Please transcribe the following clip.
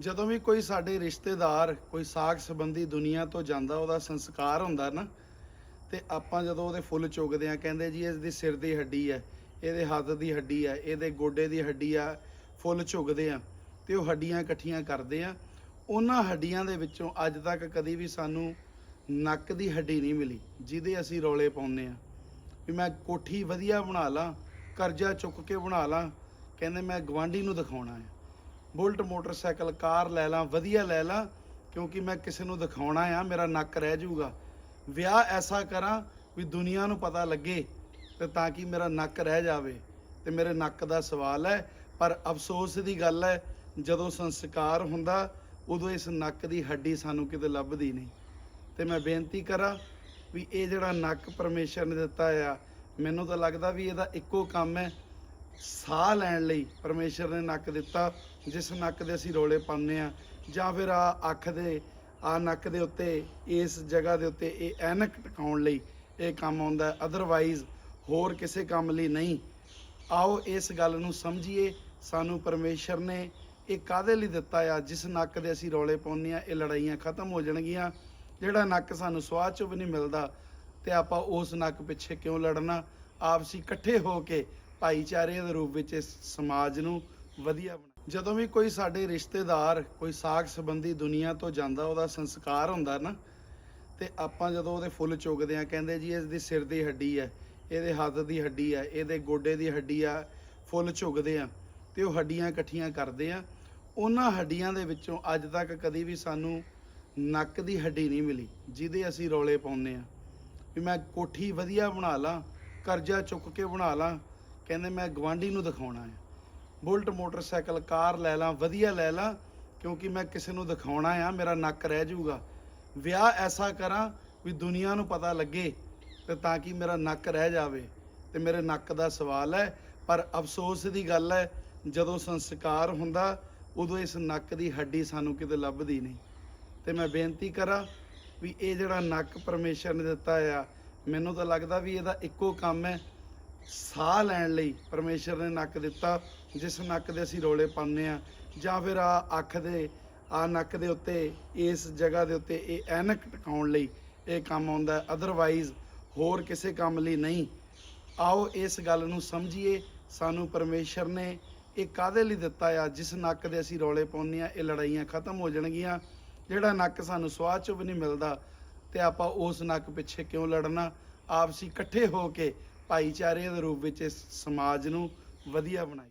ਜਦੋਂ ਵੀ ਕੋਈ ਸਾਡੇ ਰਿਸ਼ਤੇਦਾਰ, ਕੋਈ ਸਾਖ ਸੰਬੰਧੀ ਦੁਨੀਆ ਤੋਂ ਜਾਂਦਾ, ਉਹਦਾ ਸੰਸਕਾਰ ਹੁੰਦਾ ਨਾ, ਤੇ ਆਪਾਂ ਜਦੋਂ ਉਹਦੇ ਫੁੱਲ ਚੁਗਦੇ ਆ ਕਹਿੰਦੇ ਜੀ ਇਸ ਦੀ ਸਿਰ ਦੀ ਹੱਡੀ ਹੈ, ਇਹਦੇ ਹੱਥ ਦੀ ਹੱਡੀ ਹੈ, ਇਹਦੇ ਗੋਡੇ ਦੀ ਹੱਡੀ ਆ, ਫੁੱਲ ਚੁਗਦੇ ਆ ਤੇ ਉਹ ਹੱਡੀਆਂ ਇਕੱਠੀਆਂ ਕਰਦੇ ਆ ਉਹਨਾਂ ਹੱਡੀਆਂ ਦੇ ਵਿੱਚੋਂ ਅੱਜ ਤੱਕ ਕਦੀ ਵੀ ਸਾਨੂੰ ਨੱਕ ਦੀ ਹੱਡੀ ਨਹੀਂ ਮਿਲੀ, ਜਿਹਦੇ ਅਸੀਂ ਰੌਲੇ ਪਾਉਂਦੇ ਆ ਵੀ ਮੈਂ ਕੋਠੀ ਵਧੀਆ ਬਣਾ ਲਾਂ, ਕਰਜ਼ਾ ਚੁੱਕ ਕੇ ਬਣਾ ਲਾਂ, ਕਹਿੰਦੇ ਮੈਂ ਗਵਾਂਢੀ ਨੂੰ ਦਿਖਾਉਣਾ ਹੈ। ਬੁਲਟ ਮੋਟਰਸਾਈਕਲ, ਕਾਰ ਲੈ ਲਾਂ, ਵਧੀਆ ਲੈ ਲਾਂ, ਕਿਉਂਕਿ ਮੈਂ ਕਿਸੇ ਨੂੰ ਦਿਖਾਉਣਾ ਆ, ਮੇਰਾ ਨੱਕ ਰਹਿ ਜਾਊਗਾ। ਵਿਆਹ ਐਸਾ ਕਰਾਂ ਵੀ ਦੁਨੀਆ ਨੂੰ ਪਤਾ ਲੱਗੇ ਤੇ ਤਾਂ ਕਿ ਮੇਰਾ ਨੱਕ ਰਹਿ ਜਾਵੇ ਤੇ ਮੇਰੇ ਨੱਕ ਦਾ ਸਵਾਲ ਹੈ, ਪਰ ਅਫਸੋਸ ਦੀ ਗੱਲ ਹੈ, ਜਦੋਂ ਸੰਸਕਾਰ ਹੁੰਦਾ, ਉਦੋਂ ਇਸ ਨੱਕ ਦੀ ਹੱਡੀ ਸਾਨੂੰ ਕਿਤੇ ਲੱਭਦੀ ਨਹੀਂ। ਤੇ ਮੈਂ ਬੇਨਤੀ ਕਰਾਂ ਵੀ ਇਹ ਜਿਹੜਾ ਨੱਕ ਪਰਮੇਸ਼ਰ ਨੇ ਦਿੱਤਾ ਆ, ਮੈਨੂੰ ਤਾਂ ਲੱਗਦਾ ਵੀ ਇਹਦਾ ਇੱਕੋ ਕੰਮ ਹੈ ਸਾਹ ਲੈਣ ਲਈ ਪਰਮੇਸ਼ਰ ਨੇ ਨੱਕ ਦਿੱਤਾ, ਜਿਸ ਨੱਕ ਦੇ ਅਸੀਂ ਰੋਲੇ ਪਾਉਂਦੇ ਆ ਜਾਂ ਫਿਰ ਆ ਅੱਖ ਦੇ ਆ ਨੱਕ ਦੇ ਉੱਤੇ, ਇਸ ਜਗ੍ਹਾ ਦੇ ਉੱਤੇ ਇਹ ਐਨਕ ਟਿਕਾਉਣ ਲਈ ਇਹ ਕੰਮ ਆਉਂਦਾ ਅਦਰਵਾਈਜ਼ ਹੋਰ ਕਿਸੇ ਕੰਮ ਲਈ ਨਹੀਂ। ਆਓ ਇਸ ਗੱਲ ਨੂੰ ਸਮਝੀਏ। ਸਾਨੂੰ ਪਰਮੇਸ਼ਰ ਨੇ ਇਹ ਕਾਦੇ ਲਈ ਦਿੱਤਾ ਆ? ਜਿਸ ਨੱਕ ਦੇ ਅਸੀਂ ਰੋਲੇ ਪਾਉਂਦੇ ਆ ਇਹ ਲੜਾਈਆਂ ਖਤਮ ਹੋ ਜਾਣਗੀਆਂ। ਜਿਹੜਾ ਨੱਕ ਸਾਨੂੰ ਸਵਾਦ 'ਚ ਵੀ ਨਹੀਂ ਮਿਲਦਾ, ਤੇ ਆਪਾਂ ਉਸ ਨੱਕ ਪਿੱਛੇ ਕਿਉਂ ਲੜਨਾ? ਆਪਸੀ ਇਕੱਠੇ ਹੋ ਕੇ ਭਾਈਚਾਰੇ ਦੇ ਰੂਪ ਵਿੱਚ ਇਸ ਸਮਾਜ ਨੂੰ ਵਧੀਆ ਬਣਾ ਜਦੋਂ ਵੀ ਕੋਈ ਸਾਡੇ ਰਿਸ਼ਤੇਦਾਰ, ਕੋਈ ਸਾਖ ਸੰਬੰਧੀ ਦੁਨੀਆ ਤੋਂ ਜਾਂਦਾ, ਉਹਦਾ ਸੰਸਕਾਰ ਹੁੰਦਾ ਨਾ, ਤੇ ਆਪਾਂ ਜਦੋਂ ਉਹਦੇ ਫੁੱਲ ਚੁਗਦੇ ਆ ਕਹਿੰਦੇ ਜੀ ਇਸ ਦੀ ਸਿਰ ਦੀ ਹੱਡੀ ਹੈ, ਇਹਦੇ ਹੱਥ ਦੀ ਹੱਡੀ ਹੈ, ਇਹਦੇ ਗੋਡੇ ਦੀ ਹੱਡੀ ਆ, ਫੁੱਲ ਚੁਗਦੇ ਆ ਤੇ ਉਹ ਹੱਡੀਆਂ ਇਕੱਠੀਆਂ ਕਰਦੇ ਆ ਉਹਨਾਂ ਹੱਡੀਆਂ ਦੇ ਵਿੱਚੋਂ ਅੱਜ ਤੱਕ ਕਦੀ ਵੀ ਸਾਨੂੰ ਨੱਕ ਦੀ ਹੱਡੀ ਨਹੀਂ ਮਿਲੀ, ਜਿਹਦੇ ਅਸੀਂ ਰੌਲੇ ਪਾਉਂਦੇ ਆ ਵੀ ਮੈਂ ਕੋਠੀ ਵਧੀਆ ਬਣਾ ਲਾਂ, ਕਰਜ਼ਾ ਚੁੱਕ ਕੇ ਬਣਾ ਲਾਂ ਕਹਿੰਦੇ ਮੈਂ ਗਵਾਂਢੀ ਨੂੰ ਦਿਖਾਉਣਾ ਹੈ ਬੁਲਟ ਮੋਟਰਸਾਈਕਲ, ਕਾਰ ਲੈ ਲਾਂ, ਵਧੀਆ ਲੈ ਲਾਂ, ਕਿਉਂਕਿ ਮੈਂ ਕਿਸੇ ਨੂੰ ਦਿਖਾਉਣਾ ਆ, ਮੇਰਾ ਨੱਕ ਰਹਿ ਜਾਊਗਾ। ਵਿਆਹ ਐਸਾ ਕਰਾਂ ਵੀ ਦੁਨੀਆ ਨੂੰ ਪਤਾ ਲੱਗੇ ਤੇ ਤਾਂ ਕਿ ਮੇਰਾ ਨੱਕ ਰਹਿ ਜਾਵੇ ਤੇ ਮੇਰੇ ਨੱਕ ਦਾ ਸਵਾਲ ਹੈ। ਪਰ ਅਫਸੋਸ ਦੀ ਗੱਲ ਹੈ, ਜਦੋਂ ਸੰਸਕਾਰ ਹੁੰਦਾ, ਉਦੋਂ ਇਸ ਨੱਕ ਦੀ ਹੱਡੀ ਸਾਨੂੰ ਕਿਤੇ ਲੱਭਦੀ ਨਹੀਂ। ਤੇ ਮੈਂ ਬੇਨਤੀ ਕਰਾਂ ਵੀ ਇਹ ਜਿਹੜਾ ਨੱਕ ਪਰਮੇਸ਼ਰ ਨੇ ਦਿੱਤਾ ਆ, ਮੈਨੂੰ ਤਾਂ ਲੱਗਦਾ ਵੀ ਇਹਦਾ ਇੱਕੋ ਕੰਮ ਹੈ ਸਾਹ ਲੈਣ ਲਈ ਪਰਮੇਸ਼ਰ ਨੇ ਨੱਕ ਦਿੱਤਾ, ਜਿਸ ਨੱਕ ਦੇ ਅਸੀਂ ਰੋਲੇ ਪਾਉਂਦੇ ਆ ਜਾਂ ਫਿਰ ਆ ਅੱਖ ਦੇ ਆ ਨੱਕ ਦੇ ਉੱਤੇ, ਇਸ ਜਗ੍ਹਾ ਦੇ ਉੱਤੇ ਇਹ ਐਨਕ ਟਿਕਾਉਣ ਲਈ ਇਹ ਕੰਮ ਆਉਂਦਾ ਅਦਰਵਾਈਜ਼ ਹੋਰ ਕਿਸੇ ਕੰਮ ਲਈ ਨਹੀਂ। ਆਓ ਇਸ ਗੱਲ ਨੂੰ ਸਮਝੀਏ। ਸਾਨੂੰ ਪਰਮੇਸ਼ਰ ਨੇ ਇਹ ਕਾਦੇ ਲਈ ਦਿੱਤਾ ਆ? ਜਿਸ ਨੱਕ ਦੇ ਅਸੀਂ ਰੌਲੇ ਪਾਉਂਦੇ ਆ ਇਹ ਲੜਾਈਆਂ ਖਤਮ ਹੋ ਜਾਣਗੀਆਂ। ਜਿਹੜਾ ਨੱਕ ਸਾਨੂੰ ਸਵਾਦ ਚੋਂ ਵੀ ਨਹੀਂ ਮਿਲਦਾ, ਤੇ ਆਪਾਂ ਉਸ ਨੱਕ ਪਿੱਛੇ ਕਿਉਂ ਲੜਨਾ? ਆਪਸੀ ਇਕੱਠੇ ਹੋ ਕੇ ਭਾਈਚਾਰੇ ਦੇ ਰੂਪ ਵਿੱਚ ਇਸ ਸਮਾਜ ਨੂੰ ਵਧੀਆ ਬਣਾਈ।